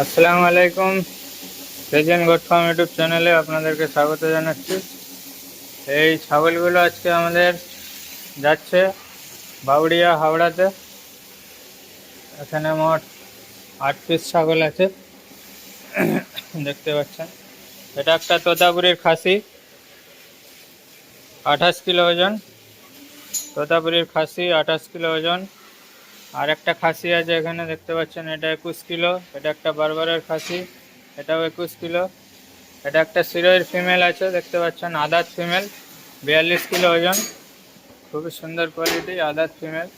আসসালামু আলাইকুম। Ryzen goat farm YouTube চ্যানেলে আপনাদেরকে স্বাগত জানাচ্ছি। এই ছাগলগুলো আজকে আমাদের যাচ্ছে বাউড়িয়া হাওড়াতে। এখানে মোট আট পিস ছাগল আছে। দেখতে পাচ্ছেন। এটা একটা তোতাপুরির খাসি। আঠাশ কিলো ওজন। তোতাপুরির খাসি আঠাশ কিলো ওজন। আর একটা খাসি আছে এখানে, দেখতে পাচ্ছেন, এটা একুশ কিলো। এটা একটা বারবারের খাসি, এটাও একুশ কিলো। এটা একটা সিরোয়ের ফিমেল আছে, দেখতে পাচ্ছেন, আদাত ফিমেল, বিয়াল্লিশ কিলো ওজন। খুবই সুন্দর কোয়ালিটি, আদাত ফিমেল।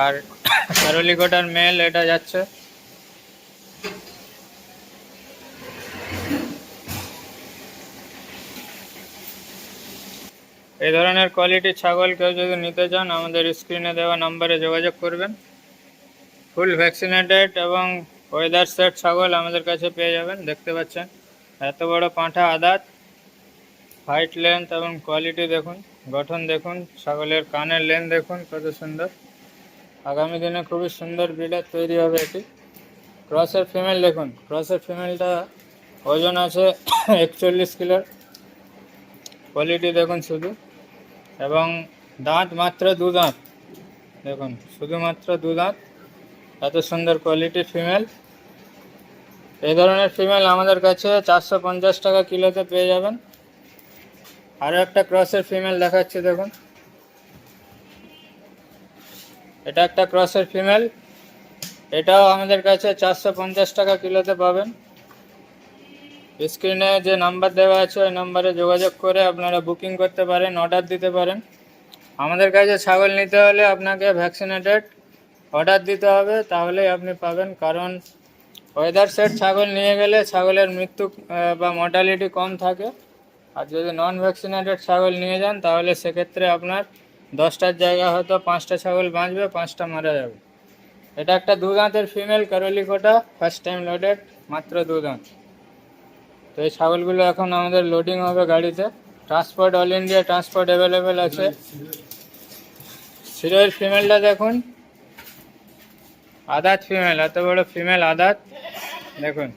আর ক্যারোলিকোটার মেল, এটা যাচ্ছে। এই ধরনের কোয়ালিটির ছাগল কেউ যদি নিতে চান, আমাদের স্ক্রিনে দেওয়া নাম্বারে যোগাযোগ করবেন। ফুল ভ্যাকসিনেটেড এবং ওয়েদার সেট ছাগল আমাদের কাছে পেয়ে যাবেন, দেখতে পাচ্ছেন। এত বড় পাঁঠা আদাত হাইট লেন্থ এবং কোয়ালিটি দেখুন, গঠন দেখুন, ছাগলের কানের লেন্থ দেখুন, কত সুন্দর। আগামী দিনে খুবই সুন্দর ব্রিডার তৈরি হবে এটি। ক্রসের ফিমেল দেখুন ক্রসের ফিমেলটা ওজন আছে একচল্লিশ কিলোর কোয়ালিটি দেখুন শুধু। এবং দাঁত মাত্র দু দাঁত। দেখুন, শুধুমাত্র দু দাঁত। এত সুন্দর কোয়ালিটির ফিমেল এই ধরনের ফিমেল আমাদের কাছে চারশো পঞ্চাশ টাকা কিলোতে পেয়ে যাবেন। আরও একটা ক্রসের ফিমেল দেখাচ্ছি, দেখুন। এটা একটা ক্রসের ফিমেল এটাও আমাদের কাছে চারশো পঞ্চাশ টাকা কিলোতে পাবেন। স্ক্রিনে যে নাম্বার দেওয়া আছে, ওই নাম্বারে যোগাযোগ করে আপনারা বুকিং করতে পারেন, অর্ডার দিতে পারেন। আমাদের কাছে ছাগল নিতে হলে আপনাকে ভ্যাকসিনেটেড অর্ডার দিতে হবে, তাহলেই আপনি পাবেন। কারণ ওয়েদার সেট ছাগল নিয়ে গেলে ছাগলের মৃত্যু বা মর্টালিটি কম থাকে। আর যদি নন ভ্যাকসিনেটেড ছাগল নিয়ে যান, তাহলে সেক্ষেত্রে আপনার দশটার জায়গা হয়তো পাঁচটা ছাগল বাঁচবে, পাঁচটা মারা যাবে। এটা একটা দু দাঁতের ফিমেল কারলিকোটা ফার্স্ট টাইম লোডেড মাত্র দু দাঁত তো এই ছাগলগুলো এখন আমাদের লোডিং হবে গাড়িতে। Transport all India transport available আছে। সিরোয়ের ফিমেলটা দেখুন। আদাত ফিমেল এত বড় ফিমেল আদাত। দেখুন,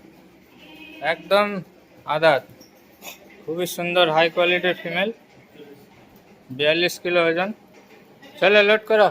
একদম আদাত। খুবই সুন্দর হাই কোয়ালিটির ফিমেল বিয়াল্লিশ কিলো ওজন। চলে লোড করো।